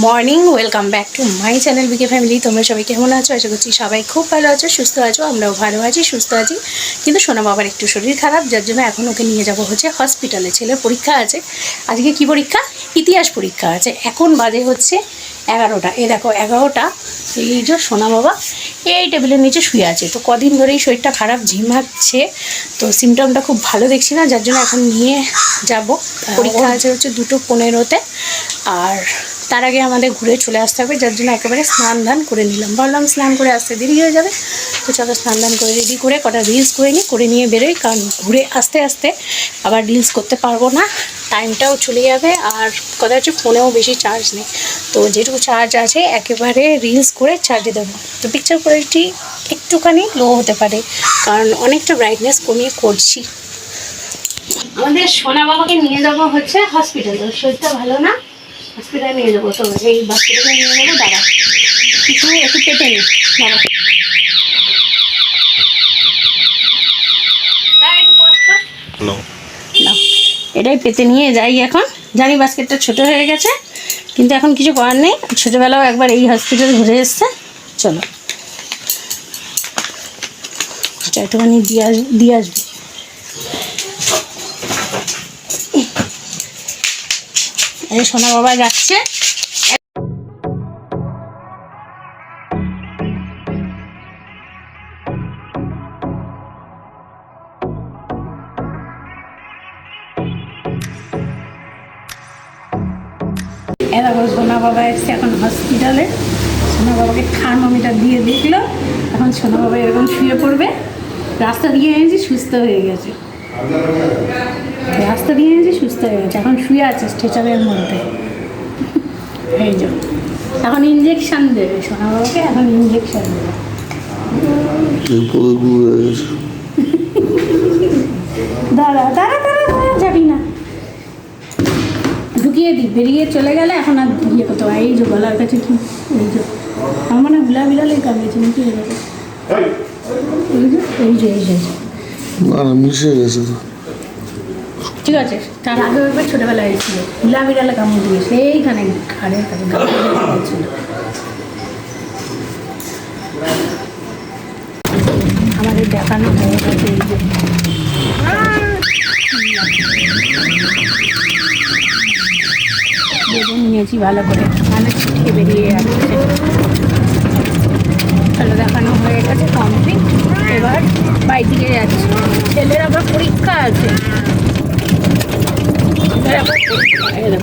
Morning welcome back to my channel BK family তোমরা সবাই কেমন আছো? আশা করছি সবাই খুব ভালো আছো সুস্থ আছো আমরাও ভালো আছি সুস্থ আছি। কিন্তু সোনা বাবার একটু শরীর খারাপ যার জন্য এখন ওকে নিয়ে যাব হচ্ছে হসপিটালে ছেলের পরীক্ষা আছে। আজকে কি পরীক্ষা? ইতিহাস পরীক্ষা আছে। এখন বাজে হচ্ছে এগারোটা। এ দেখো এগারোটা। এই যে সোনা বাবা এই টেবিলের নিচে শুয়ে আছে। তো কদিন ধরেই শরীরটা খারাপ ঝিমাচ্ছে তো সিমটমটা খুব ভালো দেখছি না যার জন্য এখন নিয়ে যাব। পরীক্ষা আছে হচ্ছে দুটো পনেরোতে। আর তার আগে আমাদের ঘুরে চলে আসতে হবে, যার জন্য একেবারে স্নান ধান করে নিলাম। ভাবলাম স্নান করে আসতে দেরি হয়ে যাবে, তো চলো স্নান ধান করে রেডি করে কটা রিলস করে নিই, করে নিয়ে বেরোই, কারণ ঘুরে আসতে আসতে আবার রিলস করতে পারব না টাইমটাও চলে যাবে, আর কথা হচ্ছে ফোনেও বেশি চার্জ নেই। তো যেটুকু চার্জ আছে, একেবারে রিলস করে চার্জে দেবো। তো পিকচার কোয়ালিটি একটুখানি লো হতে পারে, কারণ অনেকটা ব্রাইটনেস কমিয়ে করছি। আমাদের সোনা বাবাকে নিয়ে যাব হচ্ছে হসপিটালে শরীরটা ভালো না? হসপিটালে নিয়ে যাব। তো এই হসপিটালে নিয়ে যাব দাঁড়া। কিছু একটু পেটে নি দাঁড়া। এটাই পেতে নিয়ে যাই এখন। জানি বাস্কেটটা ছোট হয়ে গেছে কিন্তু এখন কিছু করার নেই। ছোটোবেলাও একবার এই হসপিটাল ঘুরে এসছে। চলো। একটুখানি দিয়ে আস দিয়ে আসবে। এই সোনা বাবা যাচ্ছে। এরকম সোনা বাবা এসছে এখন হসপিটালে সোনা বাবাকে থার্মোমিটার দিয়ে দেখল। এখন সোনা বাবা এরকম শুয়ে পড়বে। রাস্তা দিয়ে এনেছি, সুস্থ হয়ে গেছে। রাস্তা দিয়ে এনেছি সুস্থ হয়ে গেছে এখন শুয়ে আছে স্ট্রেচারের মধ্যে। এই যে এখন ইঞ্জেকশন দেবে সোনা বাবাকে এখন ইঞ্জেকশন দেবে। দাঁড়া দাঁড়া দাঁড়া দাঁড়া যাবি না। ঢুকিয়ে দিই বেরিয়ে চলে গেলে এখন আর ইয়ে করতে হয় এই যে গলার কাছে কি এই যে আমার মনে বিলা বিড়ালেই কামিয়েছে নাকি এই যে এই এই মিশে গেছে তো। ঠিক আছে, তার আগে একবার ছোটোবেলায় এসেছিল। বিলা বিড়ালে কামড় দিয়ে সেইখানে ঘাড়ের কাছে আমাদের দেখানো হয়ে গেছে এই যে নিয়েছি ভালো করে। মানে ছিটকে বেরিয়ে যাচ্ছে। তাহলে দেখানো হয়ে গেছে কমপ্লিট এবার বাড়ি দিকে যাচ্ছি। ছেলের আবার পরীক্ষা আছে। ছেলের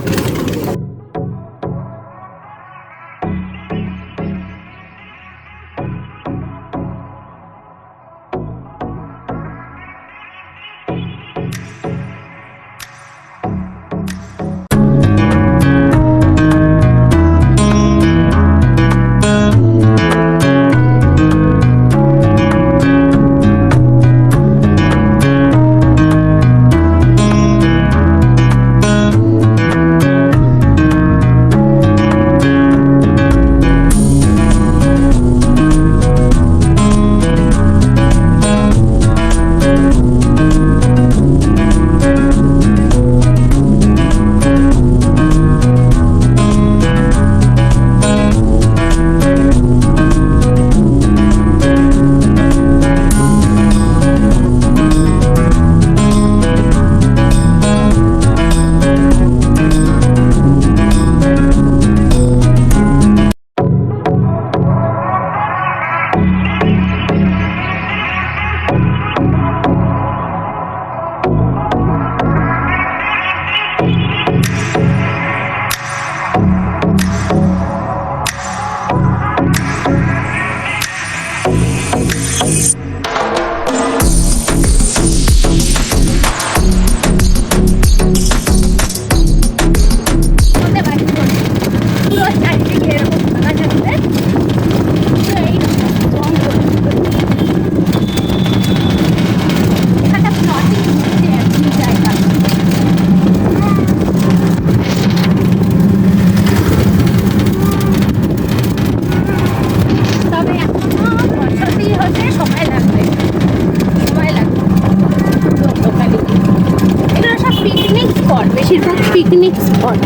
এটা পিকনিক স্পট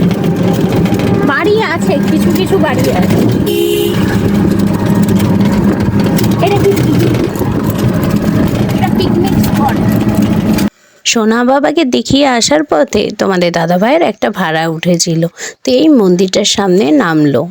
বাড়ি আছে, কিছু কিছু বাড়ি আছে। পিকনিক স্পট সোনা বাবাকে দেখিয়ে আসার পথে তোমাদের দাদা ভাইয়ের একটা ভাড়া উঠেছিল। তো এই মন্দিরটার সামনে নামলো।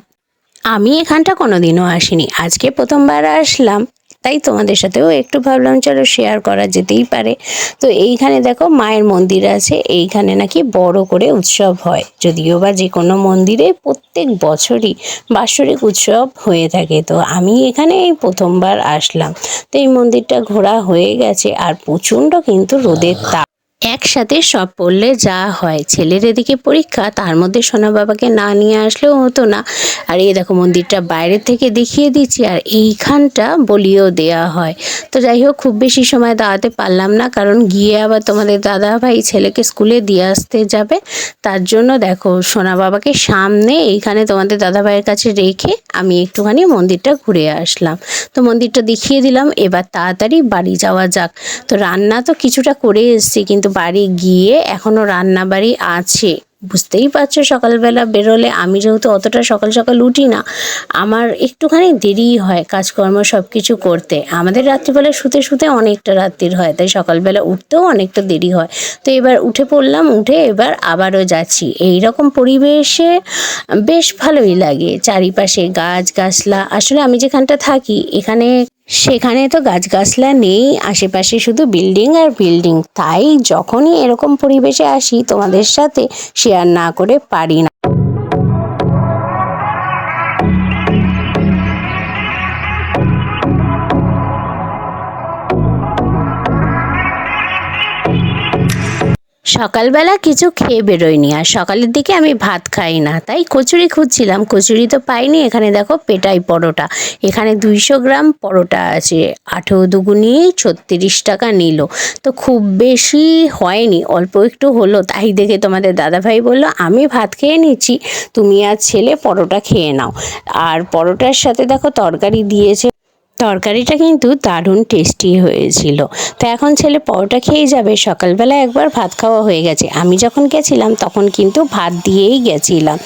আমি এখানটা কোনোদিনও আসিনি। আজকে প্রথমবার আসলাম। তাই তোমাদের সাথেও একটু ভাবলাম চলো শেয়ার করা যেতেই পারে। তো এইখানে দেখো মায়ের মন্দির আছে, এইখানে নাকি বড় করে উৎসব হয়। যদিও বা যে কোনো মন্দিরে প্রত্যেক বছরই বাৎসরিক উৎসব হয়ে থাকে। তো আমি এখানে এই প্রথমবার আসলাম। তো এই মন্দিরটা ঘোরা হয়ে গেছে আর প্রচণ্ড কিন্তু রোদের তাপ। একসাথে সব পড়লে যা হয়। ছেলের এদিকে পরীক্ষা, তার মধ্যে সোনা বাবাকে না নিয়ে আসলেও হতো না। আর এই দেখো মন্দিরটা বাইরে থেকে দেখিয়ে দিচ্ছি আর এইখানটা বলিও দেয়া হয়। তো যাই হোক, খুব বেশি সময় দাঁড়াতে পারলাম না কারণ গিয়ে আবার তোমাদের দাদা ভাই ছেলেকে স্কুলে দিয়ে আসতে যাবে। তার জন্য দেখো সোনা বাবাকে সামনে এইখানে তোমাদের দাদা ভাইয়ের কাছে রেখে আমি একটুখানি মন্দিরটা ঘুরে আসলাম। তো মন্দিরটা দেখিয়ে দিলাম, এবার তাড়াতাড়ি বাড়ি যাওয়া যাক। তো রান্না তো কিছুটা করে এসেছি, কিন্তু বাড়ি গিয়ে এখনও রান্না বাড়ি আছে। বুঝতেই পারছ সকালবেলা বেরোলে আমি যেহেতু অতটা সকাল সকাল উঠি না, আমার একটুখানি দেরি হয় কাজকর্ম সব কিছু করতে। আমাদের রাত্রিবেলা শুতে শুতে অনেকটা রাত্রির হয়, তাই সকালবেলা উঠতেও অনেকটা দেরি হয়। তো এবার উঠে পড়লাম, উঠে এবার আবারও যাচ্ছি। এই রকম পরিবেশে বেশ ভালোই লাগে। চারিপাশে গাছ গাছলা আসলে আমি যেখানটা থাকি এখানে সেখানে তো গাছগাছলা নেই, আশেপাশে শুধু বিল্ডিং আর বিল্ডিং। তাই যখনই এরকম পরিবেশে আসি, তোমাদের সাথে শেয়ার না করে পারি না। সকালবেলা কিছু খেয়ে বেরোয়নি, আর সকালের দিকে আমি ভাত খাই না। তাই কচুরি খুঁজছিলাম, কচুরি তো পাইনি। এখানে দেখো পেটাই পরোটা। এখানে দুইশো গ্রাম পরোটা আছে। আঠেরো দুগুনি ছত্রিশ টাকা নিল। তো খুব বেশি হয়নি, অল্প একটু হলো। তাই দেখে তোমাদের দাদাভাই বলল, আমি ভাত খেয়ে নিচ্ছি, তুমি আর ছেলে পরোটা খেয়ে নাও। আর পরোটার সাথে দেখো তরকারি দিয়েছে। তরকারিটা কিন্তু দারুণ টেস্টি হয়েছিল। তো এখন ছেলে পরোটা খেয়ে যাবে, সকালবেলা একবার ভাত খাওয়া হয়ে গেছে। আমি যখন গেছিলাম তখন কিন্তু ভাত দিয়েই গেছিলাম।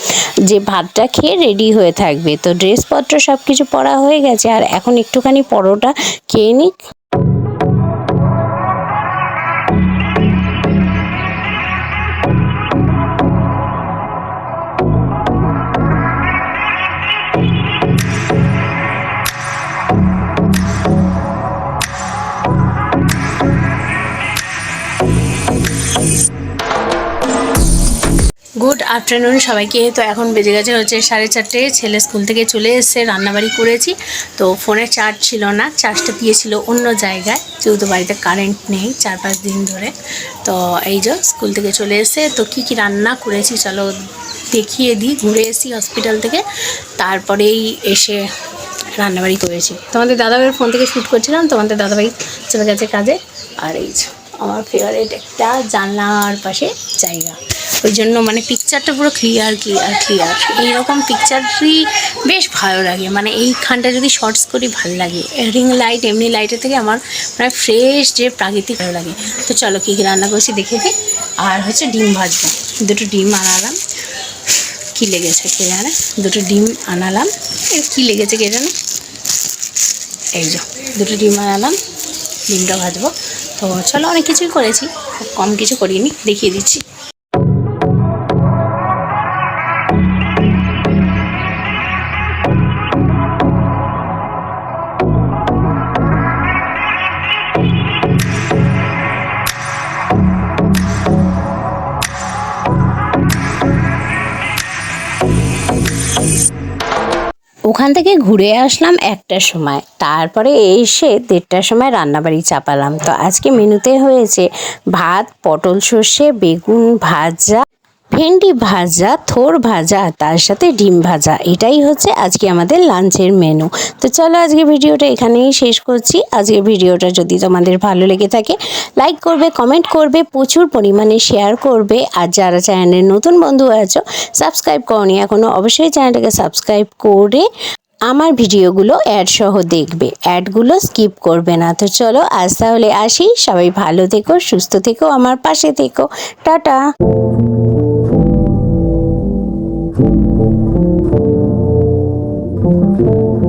যে ভাতটা খেয়ে রেডি হয়ে থাকবে। তো ড্রেসপত্র সব কিছু পরা হয়ে গেছে, আর এখন একটুখানি পরোটা খেয়ে নিক। আফটারনুন সবাইকে। তো এখন বেজে গেছে হচ্ছে সাড়ে চারটে। ছেলে স্কুল থেকে চলে এসছে, রান্নাবাড়ি করেছি। তো ফোনে চার্জ ছিল না চার্জটা দিয়েছিল অন্য জায়গায়। যেহেতু বাড়িতে কারেন্ট নেই চার পাঁচ দিন ধরে। তো এই যে স্কুল থেকে চলে এসে তো কি কি রান্না করেছি চলো দেখিয়ে দিই। ঘুরে এসি হসপিটাল থেকে। তারপরেই এসে রান্নাবাড়ি করেছি। তোমাদের দাদাভাইয়ের ফোন থেকে শ্যুট করছিলাম। তোমাদের দাদাভাই চলে গেছে কাজে। আর এই আমার ফেভারিট একটা জানলার পাশে জায়গা। ওই জন্য মানে পিকচারটা পুরো ক্লিয়ার ক্লিয়ার ক্লিয়ার এইরকম পিকচারই বেশ ভালো লাগে। মানে এইখানটা যদি শর্টস করি, ভালো লাগে। রিং লাইট এমনি লাইটের থেকে আমার মানে ফ্রেশ যে প্রাকৃতিক ভালো লাগে। তো চলো কী কী রান্না করছি দেখে দিই আর হচ্ছে ডিম ভাজবো। দুটো ডিম আনালাম। কী লেগেছে কে জানে? দুটো ডিম আনালাম। কী লেগেছে কে জানে? এই যে, দুটো ডিম আনালাম। ডিমটা ভাজবো। তো চলো অনেক কিছুই করেছি। কম কিছু করিনি। দেখিয়ে দিচ্ছি। ওখান থেকে ঘুরে আসলাম একটার সময়। তারপরে এসে দেড়টার সময় রান্নাবাড়ি চাপালাম। তো আজকে মেনুতে হয়েছে ভাত, পটল, সর্ষে, বেগুন ভাজা। ভেন্ডি ভাজা, থোর ভাজা তার সাথে ডিম ভাজা। এটাই হচ্ছে আজকে আমাদের লাঞ্চের মেনু তো চলো আজকে ভিডিওটা এখানেই শেষ করছি। আজকে ভিডিওটা যদি তোমাদের ভালো লেগে থাকে লাইক করবে কমেন্ট করবে, প্রচুর পরিমাণে শেয়ার করবে। আর যারা চ্যানেলের নতুন বন্ধু আছো সাবস্ক্রাইব করনি এখনও অবশ্যই চ্যানেলটাকে সাবস্ক্রাইব করে আমার ভিডিওগুলো অ্যাড সহ দেখবে। অ্যাডগুলো স্কিপ করবে না। তো চলো আজ তাহলে আসি। সবাই ভালো থেকো, সুস্থ থেকো, আমার পাশে থেকো। টাটা! না